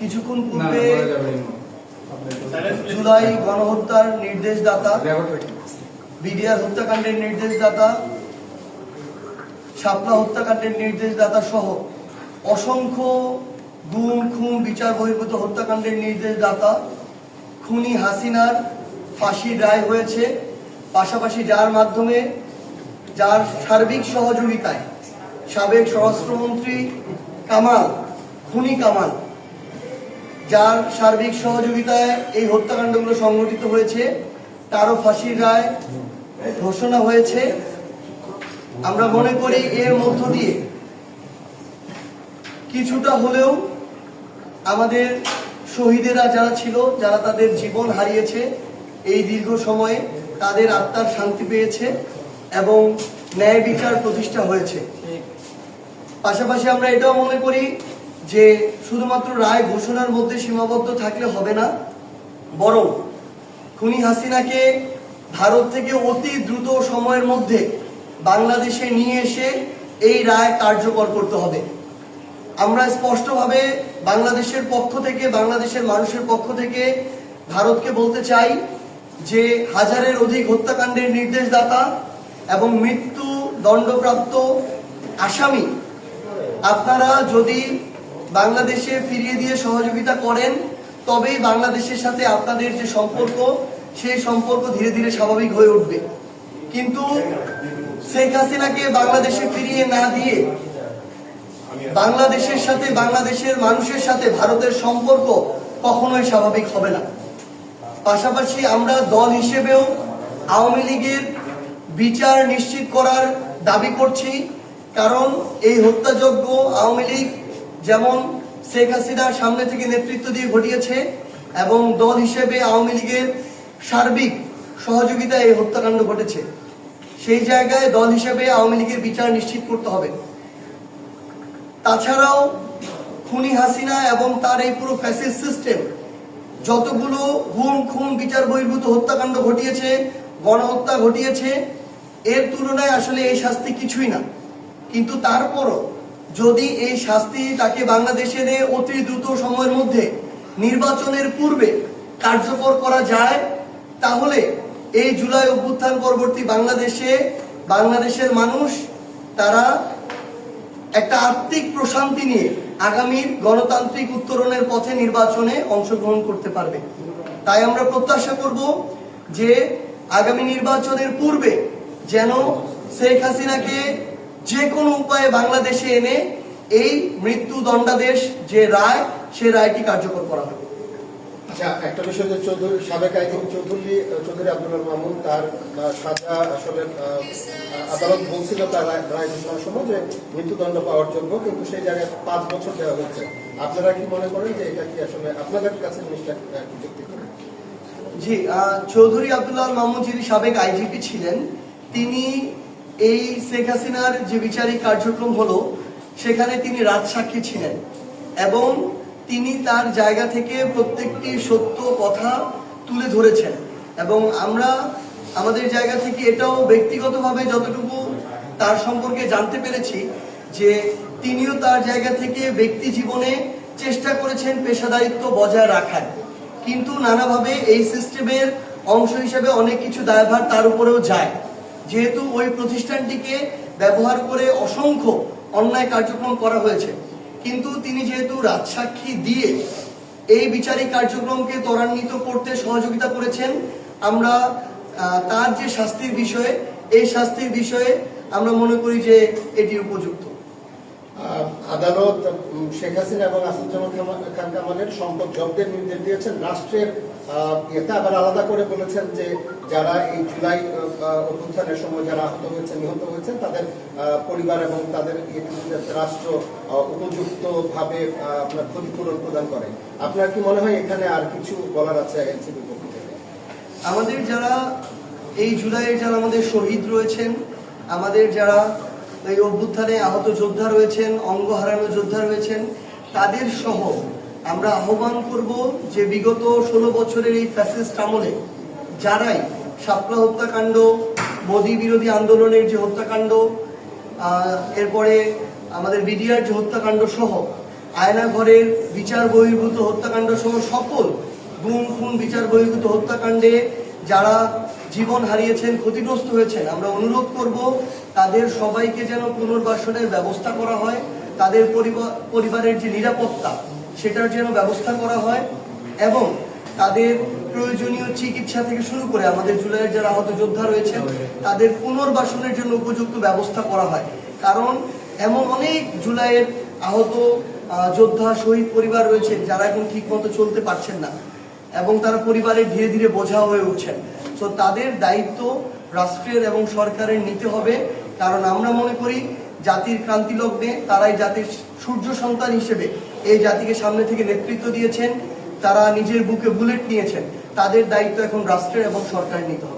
কিছুক্ষণ পূর্বে জুলাই গণহত্যার নির্দেশদাতা বিডিআর হত্যাকাণ্ডের নির্দেশদাতা শাপলা হত্যাকাণ্ডের নির্দেশদাতা সহ অসংখ্য গুম খুন বিচার বহির্ভূত হত্যাকাণ্ডের নির্দেশদাতা খুনি হাসিনার ফাঁসির রায় হয়েছে। পাশাপাশি যার মাধ্যমে যার সার্বিক সহযোগিতায় সাবেক স্বরাষ্ট্রমন্ত্রী কামাল খুনি কামাল যার সার্বিক সহযোগিতায় এই হত্যাকাণ্ডগুলো সংঘটিত হয়েছে, তারও ফাঁসির রায় ঘোষণা হয়েছে। আমরা মনে করি এর মধ্য দিয়ে কিছুটা হলেও আমাদের শহীদেরা যারা ছিল, যারা তাদের জীবন হারিয়েছে, এই দীর্ঘ সময়ে তাদের আত্মার শান্তি পেয়েছে এবং ন্যায় বিচার প্রতিষ্ঠা হয়েছে। পাশাপাশি আমরা এটাও মনে করি যে শুধুমাত্র রায় ঘোষণার মধ্যে সীমাবদ্ধ থাকলে হবে না, বরং খুনি হাসিনাকে ভারত থেকে অতি দ্রুত সময়ের মধ্যে বাংলাদেশে নিয়ে এসে এই রায় কার্যকর করতে হবে। আমরা স্পষ্টভাবে বাংলাদেশের পক্ষ থেকে, বাংলাদেশের মানুষের পক্ষ থেকে ভারতকে বলতে চাই যে হাজারের অধিক হত্যাকাণ্ডের নির্দেশদাতা এবং মৃত্যু দণ্ডপ্রাপ্ত আসামি, আপনারা যদি বাংলাদেশে ফিরিয়ে দিয়ে সহযোগিতা করেন, তবেই বাংলাদেশের সাথে আপনাদের যে সম্পর্ক, সেই সম্পর্ক ধীরে ধীরে স্বাভাবিক হয়ে উঠবে। কিন্তু শেখ হাসিনাকে বাংলাদেশে ফিরিয়ে না দিয়ে বাংলাদেশের সাথে, বাংলাদেশের মানুষের সাথে ভারতের সম্পর্ক কখনোই স্বাভাবিক হবে না। পাশাপাশি আমরা দল হিসেবেও আওয়ামী লীগের বিচার নিশ্চিত করার দাবি করছি, কারণ এই হত্যাযজ্ঞ আওয়ামী লীগ যেমন শেখ হাসিনার সামনে থেকে নেতৃত্ব দিয়ে ঘটিয়েছে এবং দল হিসেবে আওয়ামী লীগের সার্বিক সহযোগিতায় এই হত্যাকাণ্ড ঘটেছে। সেই জায়গায় দল হিসেবে আওয়ামী লীগের বিচার নিশ্চিত করতে হবে। তাছাড়াও খুনি হাসিনা এবং তার এই পুরো ফ্যাসিস সিস্টেম যতগুলো গুম, খুন, বিচার বহির্ভূত হত্যাকাণ্ড ঘটিয়েছে, গণহত্যা ঘটিয়েছে, এর তুলনায় আসলে এই শাস্তি কিছুই না। কিন্তু তারপরও যদি এই শাস্তি তাকে বাংলাদেশে এনে অতি দ্রুত সময়ের মধ্যে নির্বাচনের পূর্বে কার্যকর করা যায়, তাহলে এই জুলাই অভ্যুত্থান পরবর্তী বাংলাদেশে, বাংলাদেশের মানুষ, তারা একটা আর্থিক প্রশান্তি নিয়ে আগামীর গণতান্ত্রিক উত্তরণের পথে নির্বাচনে অংশগ্রহণ করতে পারবে। তাই আমরা প্রত্যাশা করব যে আগামী নির্বাচনের পূর্বে যেন শেখ হাসিনাকে যে কোনো উপায়ে বাংলাদেশে এনে এই মৃত্যু দণ্ডাদেশ যে রায় সে রায়টি কার্যকর করা হবে। আচ্ছা একটা বিষয় যে চৌধুরী সাবেক আইনজীবী চৌধুরী চৌধুরী আব্দুল মামুন তার সাজা আসলে আদালত বলছিল তার রায় ঘোষণার সময় যে মৃত্যুদণ্ড পাওয়ার জন্য কিন্তু সেই জায়গায় পাঁচ বছর দেওয়া হয়েছে। আপনারা কি মনে করেন যে এটা কি আসলে আপনাদের কাছে জিনিসটা যুক্তি জি আহ, চৌধুরী আব্দুল্লাহ মামুন যিনি সাবেক আইজিপি ছিলেন তিনি এই শেখ হাসিনার যে বিচারিক কার্যক্রম হলো, সেখানে তিনি রাজসাক্ষী ছিলেন এবং তিনি তার জায়গা থেকে প্রত্যেকটি সত্য কথা তুলে ধরেছেন। এবং আমরা আমাদের জায়গা থেকে এটাও ব্যক্তিগতভাবে যতটুকু তার সম্পর্কে জানতে পেরেছি যে তিনিও তার জায়গা থেকে ব্যক্তি জীবনে চেষ্টা করেছেন পেশাদারিত্ব বজায় রাখার। কিন্তু নানাভাবে এই সিস্টেমের অংশ হিসেবে অনেক কিছু দায়ভার তার উপরেও যায়। যেহেতু ওই প্রতিষ্ঠানটিকে ব্যবহার করে অসংখ্য অন্যায় কার্যক্রম করা হয়েছে। কিন্তু তিনি যেহেতু রাজসাক্ষী দিয়ে এই বিচারিক কার্যক্রমকে ত্বরান্বিত করতে সহযোগিতা করেছেন, আমরা তার যে শাস্তির বিষয়ে, এই শাস্তির বিষয়ে আমরা মনে করি যে এটি উপযুক্ত। আদালত শেখ হাসিনা এবং আসাদুজ্জামান খান- কামালের সম্পদ জব্দের নির্দেশ দিয়েছেন। রাষ্ট্রের আবার আলাদা করে বলেছেন যে যারা এই জুলাই অভ্যুত্থানের সময় যারা আহত হয়েছে নিহত হয়েছে তাদের পরিবার এবং তাদের রাষ্ট্র উপযুক্ত ভাবে আপনার ক্ষতিপূরণ প্রদান করে। আপনার কি মনে হয় এখানে আর কিছু বলার আছে পক্ষ থেকে? আমাদের যারা, এই জুলাইয়ের যারা আমাদের শহীদ রয়েছেন, আমাদের যারা এই অভ্যুত্থানে আহত যোদ্ধা রয়েছেন অঙ্গ হারানো যোদ্ধা রয়েছেন। তাদের সহ আমরা আহ্বান করব যে বিগত ষোলো বছরের এই ফ্যাসিস্ট আমলে যারাই শাপলা হত্যাকাণ্ড, মোদী বিরোধী আন্দোলনের যে হত্যাকাণ্ড এরপরে আমাদের বিডিআর যে হত্যাকাণ্ড সহ আয়নাঘরের বিচার বহির্ভূত হত্যাকাণ্ড সহ সকল গুম, খুন, বিচার বহির্ভূত হত্যাকাণ্ডে যারা জীবন হারিয়েছেন ক্ষতিগ্রস্ত হয়েছেন আমরা অনুরোধ করব তাদের সবাইকে যেন পুনর্বাসনের ব্যবস্থা করা হয় তাদের পরিবারের যে নিরাপত্তা সেটার যেন ব্যবস্থা করা হয় এবং তাদের প্রয়োজনীয় চিকিৎসা থেকে শুরু করে আমাদের জুলাইয়ের যারা আহত যোদ্ধা রয়েছেন তাদের পুনর্বাসনের জন্য উপযুক্ত ব্যবস্থা করা হয়। কারণ এমন অনেক জুলাইয়ের আহত আহ, যোদ্ধা শহীদ পরিবার রয়েছে যারা এখন ঠিক মতো চলতে পারছেন না এবং তারা পরিবারে ধীরে ধীরে বোঝা হয়ে উঠছেন। তো তাদের দায়িত্ব রাষ্ট্রের এবং সরকারের নিতে হবে। কারণ আমরা মনে করি, জাতির ক্রান্তি লগ্নে তারাই জাতির সূর্য সন্তান হিসেবে এই জাতিকে সামনে থেকে নেতৃত্ব দিয়েছেন। তারা নিজের বুকে বুলেট নিয়েছেন। তাদের দায়িত্ব এখন রাষ্ট্রের এবং সরকারের নিতে হবে।